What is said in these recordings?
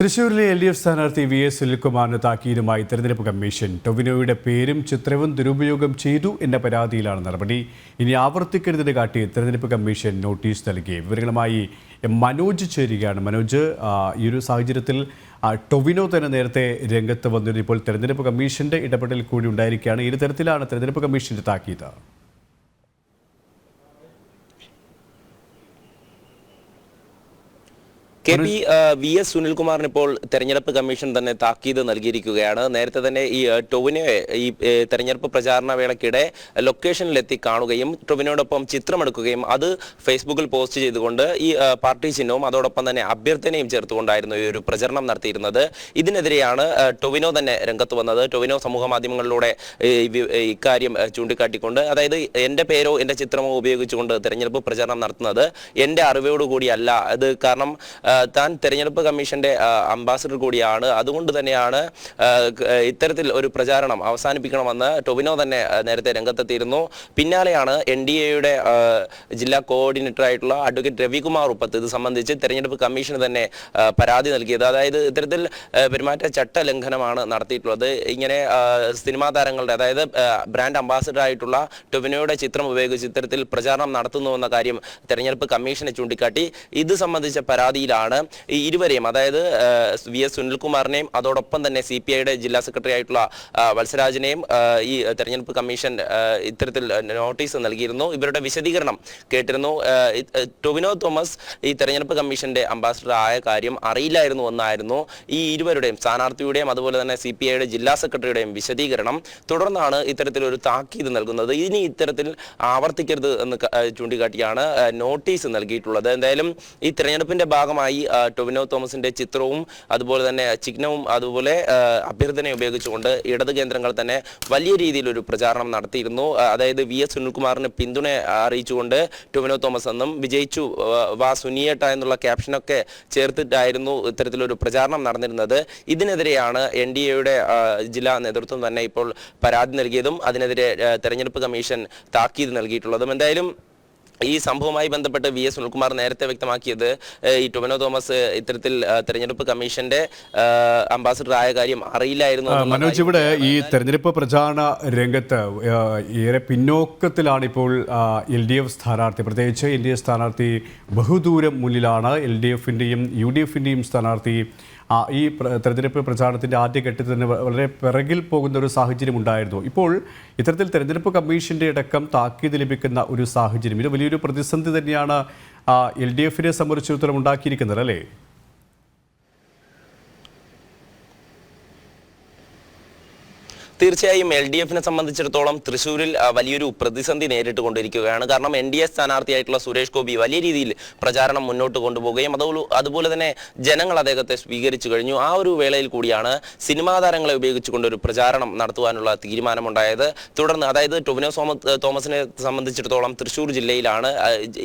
തൃശൂരിലെ L D F സ്ഥാനാർത്ഥി V S സുനിൽകുമാറിന് താക്കീതുമായി തെരഞ്ഞെടുപ്പ് കമ്മീഷൻ ടൊവിനോയുടെ പേരും ചിത്രവും ദുരുപയോഗം ചെയ്തു എന്ന പരാതിയിലാണ് നടപടി. ഇനി ആവർത്തിക്കരുതെന്ന് കാട്ടി തെരഞ്ഞെടുപ്പ് കമ്മീഷൻ നോട്ടീസ് നൽകി. വിവരങ്ങളുമായി മനോജ് ചേരുകയാണ്. മനോജ് ഈ ഒരു സാഹചര്യത്തിൽ ടൊവിനോ തന്നെ നേരത്തെ രംഗത്ത് വന്നിരുന്നു. ഇപ്പോൾ തെരഞ്ഞെടുപ്പ് കമ്മീഷന്റെ ഇടപെടൽ കൂടി ഉണ്ടായിരിക്കുകയാണ്. ഏത് തരത്തിലാണ് തെരഞ്ഞെടുപ്പ് കമ്മീഷന്റെ താക്കീത്? കെ പി വി എസ് സുനിൽകുമാറിന് ഇപ്പോൾ തെരഞ്ഞെടുപ്പ് കമ്മീഷൻ തന്നെ താക്കീത് നൽകിയിരിക്കുകയാണ്. നേരത്തെ തന്നെ ഈ ടൊവിനെ ടൊവിനോയെ ഈ തെരഞ്ഞെടുപ്പ് പ്രചാരണ വേളയ്ക്കിടെ ലൊക്കേഷനിലെത്തി കാണുകയും ടൊവിനോടൊപ്പം ചിത്രമെടുക്കുകയും അത് ഫേസ്ബുക്കിൽ പോസ്റ്റ് ചെയ്തുകൊണ്ട് ഈ പാർട്ടി ചിഹ്നവും അതോടൊപ്പം തന്നെ അഭ്യർത്ഥനയും ചേർത്തുകൊണ്ടായിരുന്നു ഈ ഒരു പ്രചരണം നടത്തിയിരുന്നത്. ഇതിനെതിരെയാണ് ടൊവിനോ തന്നെ രംഗത്ത് വന്നത്. ടൊവിനോ സമൂഹ മാധ്യമങ്ങളിലൂടെ ഇക്കാര്യം ചൂണ്ടിക്കാട്ടിക്കൊണ്ട് അതായത് എന്റെ പേരോ എന്റെ ചിത്രമോ ഉപയോഗിച്ചുകൊണ്ട് തെരഞ്ഞെടുപ്പ് പ്രചരണം നടത്തുന്നത് എന്റെ അറിവോടുകൂടിയല്ല. അത് കാരണം താൻ തെരഞ്ഞെടുപ്പ് കമ്മീഷന്റെ അംബാസിഡർ കൂടിയാണ്. അതുകൊണ്ട് തന്നെയാണ് ഇത്തരത്തിൽ ഒരു പ്രചാരണം അവസാനിപ്പിക്കണമെന്ന് ടൊവിനോ തന്നെ നേരത്തെ രംഗത്തെത്തിയിരുന്നു. പിന്നാലെയാണ് എൻ ഡി എയുടെ ജില്ലാ കോർഡിനേറ്റർ ആയിട്ടുള്ള അഡ്വക്കേറ്റ് രവികുമാർ ഉപ്പത്ത് ഇത് സംബന്ധിച്ച് തെരഞ്ഞെടുപ്പ് കമ്മീഷന് തന്നെ പരാതി നൽകിയത്. അതായത് ഇത്തരത്തിൽ ആ, പെരുമാറ്റ ചട്ട ലംഘനമാണ് നടത്തിയിട്ടുള്ളത്. ഇങ്ങനെ സിനിമാ താരങ്ങളുടെ അതായത് ബ്രാൻഡ് അംബാസിഡർ ആയിട്ടുള്ള ടൊവിനോയുടെ ചിത്രം ഉപയോഗിച്ച് ഇത്തരത്തിൽ പ്രചാരണം നടത്തുന്നുവെന്ന കാര്യം തെരഞ്ഞെടുപ്പ് കമ്മീഷനെ ചൂണ്ടിക്കാട്ടി. ഇത് സംബന്ധിച്ച പരാതിയിലാണ് ഈ ഇരുവരെയും അതായത് വി എസ് സുനിൽകുമാറിനെയും അതോടൊപ്പം തന്നെ സി പി ഐയുടെ ജില്ലാ സെക്രട്ടറി ആയിട്ടുള്ള വത്സരാജിനെയും ഈ തെരഞ്ഞെടുപ്പ് കമ്മീഷൻ ഇത്തരത്തിൽ നോട്ടീസ് നൽകിയിരുന്നു. ഇവരുടെ വിശദീകരണം കേട്ടിരുന്നു. ടൊവിനോ തോമസ് ഈ തെരഞ്ഞെടുപ്പ് കമ്മീഷന്റെ അംബാസിഡർ ആയ കാര്യം അറിയില്ലായിരുന്നു എന്നായിരുന്നു ഈ ഇരുവരുടെയും സ്ഥാനാർത്ഥിയുടെയും അതുപോലെ തന്നെ സി പി ഐയുടെ ജില്ലാ സെക്രട്ടറിയുടെയും വിശദീകരണം. തുടർന്നാണ് ഇത്തരത്തിലൊരു താക്കീത് നൽകുന്നത്. ഇനി ഇത്തരത്തിൽ ആവർത്തിക്കരുത് എന്ന് ചൂണ്ടിക്കാട്ടിയാണ് നോട്ടീസ് നൽകിയിട്ടുള്ളത്. എന്തായാലും ഈ തെരഞ്ഞെടുപ്പിന്റെ ഭാഗമായി ആ, ടൊവിനോ തോമസിന്റെ ചിത്രവും അതുപോലെ തന്നെ ചിഹ്നവും അതുപോലെ അഭ്യർത്ഥനയും ഉപയോഗിച്ചുകൊണ്ട് ഇടത് കേന്ദ്രങ്ങൾ തന്നെ വലിയ രീതിയിൽ ഒരു പ്രചാരണം നടത്തിയിരുന്നു. അതായത് വി എസ് സുനിൽകുമാറിന് പിന്തുണ അറിയിച്ചുകൊണ്ട് ടൊവിനോ തോമസ് എന്നും വിജയിച്ചു. വാ സുനിയേട്ട എന്നുള്ള ക്യാപ്ഷനൊക്കെ ചേർത്തിട്ടായിരുന്നു ഇത്തരത്തിലൊരു പ്രചാരണം നടന്നിരുന്നത്. ഇതിനെതിരെയാണ് എൻ ഡി എയുടെ ജില്ലാ നേതൃത്വം തന്നെ ഇപ്പോൾ പരാതി നൽകിയതും അതിനെതിരെ തെരഞ്ഞെടുപ്പ് കമ്മീഷൻ താക്കീത് നൽകിയിട്ടുള്ളതും. എന്തായാലും ഈ സംഭവവുമായി ബന്ധപ്പെട്ട് വി എസ് സുനിൽകുമാർ നേരത്തെ വ്യക്തമാക്കിയത് ഈ ടൊവിനോ തോമസ് ഇത്തരത്തിൽ തെരഞ്ഞെടുപ്പ് കമ്മീഷന്റെ അംബാസിഡർ ആയ കാര്യം അറിയില്ലായിരുന്നു മനോജ് ഇവിടെ ഈ തെരഞ്ഞെടുപ്പ് പ്രചാരണ രംഗത്ത് ഏറെ പിന്നോക്കത്തിലാണ് ഇപ്പോൾ എൽ ഡി എഫ് സ്ഥാനാർത്ഥി. പ്രത്യേകിച്ച് എൻ ഡി എഫ് സ്ഥാനാർത്ഥി ബഹുദൂരം മുന്നിലാണ് എൽ ഡി എഫിന്റെയും യു ഡി എഫിന്റെയും സ്ഥാനാർത്ഥി ഈ തെരഞ്ഞെടുപ്പ് പ്രചാരണത്തിന്റെ ആദ്യഘട്ടത്തിൽ തന്നെ വളരെ പിറകിൽ പോകുന്ന ഒരു സാഹചര്യം ഉണ്ടായിരുന്നു. ഇപ്പോൾ ഇത്തരത്തിൽ തെരഞ്ഞെടുപ്പ് കമ്മീഷന്റെ അടക്കം താക്കീത് ലഭിക്കുന്ന ഒരു സാഹചര്യം. ഇത് വലിയൊരു പ്രതിസന്ധി തന്നെയാണ് എൽ ഡി എഫിനെ സംബന്ധിച്ചിടത്തോളം ഉണ്ടാക്കിയിരിക്കുന്നത് അല്ലേ? തീർച്ചയായും എൽ ഡി എഫിനെ സംബന്ധിച്ചിടത്തോളം തൃശ്ശൂരിൽ വലിയൊരു പ്രതിസന്ധി നേരിട്ട് കൊണ്ടിരിക്കുകയാണ് കാരണം എൻ ഡി എ സ്ഥാനാർത്ഥിയായിട്ടുള്ള സുരേഷ് ഗോപി വലിയ രീതിയിൽ പ്രചാരണം മുന്നോട്ട് കൊണ്ടുപോവുകയും അതുപോലെ അതുപോലെ തന്നെ ജനങ്ങൾ അദ്ദേഹത്തെ സ്വീകരിച്ചു കഴിഞ്ഞു. ആ ഒരു വേളയിൽ കൂടിയാണ് സിനിമാ താരങ്ങളെ ഉപയോഗിച്ചുകൊണ്ട് ഒരു പ്രചാരണം നടത്തുവാനുള്ള തീരുമാനമുണ്ടായത്. തുടർന്ന് അതായത് ടൊവിനോ തോമസിനെ സംബന്ധിച്ചിടത്തോളം തൃശ്ശൂർ ജില്ലയിലാണ്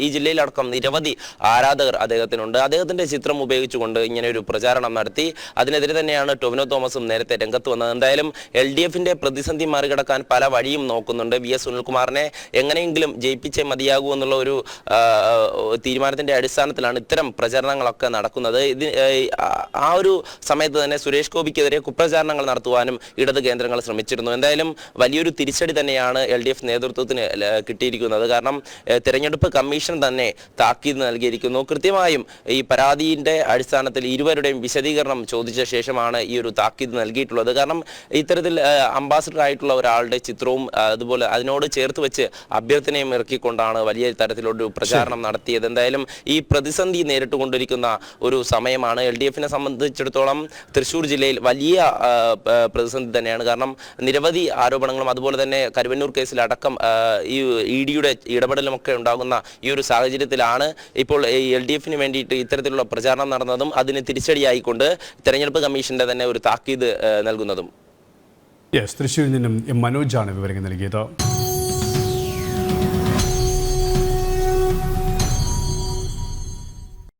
ഈ ജില്ലയിലടക്കം നിരവധി ആരാധകർ അദ്ദേഹത്തിനുണ്ട്. അദ്ദേഹത്തിന്റെ ചിത്രം ഉപയോഗിച്ചുകൊണ്ട് ഇങ്ങനെ ഒരു പ്രചാരണം നടത്തി. അതിനെതിരെ തന്നെയാണ് ടൊവിനോ തോമസും നേരത്തെ രംഗത്ത് വന്നത്. എന്തായാലും എൽ ഡി പ്രതിസന്ധി മറികടക്കാൻ പല വഴിയും നോക്കുന്നുണ്ട് വി എസ് സുനിൽകുമാറിനെ എങ്ങനെയെങ്കിലും ജയിപ്പിച്ചേ മതിയാകൂ എന്നുള്ള ഒരു തീരുമാനത്തിന്റെ അടിസ്ഥാനത്തിലാണ് ഇത്തരം പ്രചരണങ്ങളൊക്കെ നടക്കുന്നത്. ഇത് ആ- ഒരു സമയത്ത് തന്നെ സുരേഷ് ഗോപിക്കെതിരെ കുപ്രചാരണങ്ങൾ നടത്തുവാനും ഇടത് കേന്ദ്രങ്ങൾ ശ്രമിച്ചിരുന്നു. എന്തായാലും വലിയൊരു തിരിച്ചടി തന്നെയാണ് എൽ ഡി എഫ് നേതൃത്വത്തിന് കിട്ടിയിരിക്കുന്നത്. കാരണം തെരഞ്ഞെടുപ്പ് കമ്മീഷൻ തന്നെ താക്കീത് നൽകിയിരിക്കുന്നു. കൃത്യമായും ഈ പരാതിയുടെ അടിസ്ഥാനത്തിൽ ഇരുവരുടെയും വിശദീകരണം ചോദിച്ച ശേഷമാണ് ഈ ഒരു താക്കീത് നൽകിയിട്ടുള്ളത്. കാരണം ഇത്തരത്തിൽ അംബാസഡർ ആയിട്ടുള്ള ഒരാളുടെ ചിത്രവും അതുപോലെ അതിനോട് ചേർത്ത് വെച്ച് അഭ്യർത്ഥനയും ഇറക്കിക്കൊണ്ടാണ് വലിയ തരത്തിലൊരു പ്രചാരണം നടത്തിയത്. എന്തായാലും ഈ പ്രതിസന്ധി നേരിട്ടുകൊണ്ടിരിക്കുന്ന ഒരു സമയമാണ്. എൽ ഡി എഫിനെ സംബന്ധിച്ചിടത്തോളം തൃശ്ശൂർ ജില്ലയിൽ വലിയ പ്രതിസന്ധി തന്നെയാണ്. കാരണം നിരവധി ആരോപണങ്ങളും അതുപോലെ തന്നെ കരുവന്നൂർ കേസിൽ അടക്കം ഈ ഇ ഡിയുടെ ഇടപെടലുമൊക്കെ ഉണ്ടാകുന്ന ഈ ഒരു സാഹചര്യത്തിലാണ് ഇപ്പോൾ ഈ എൽ ഡി എഫിന് വേണ്ടിയിട്ട് ഇത്തരത്തിലുള്ള പ്രചാരണം നടന്നതും അതിന് തിരിച്ചടിയായിക്കൊണ്ട് തെരഞ്ഞെടുപ്പ് കമ്മീഷന്റെ തന്നെ ഒരു താക്കീത് നൽകുന്നതും. യെസ് തൃശ്ശൂരിൽ നിന്നും മനോജാണ് വിവരങ്ങൾ നൽകിയത്.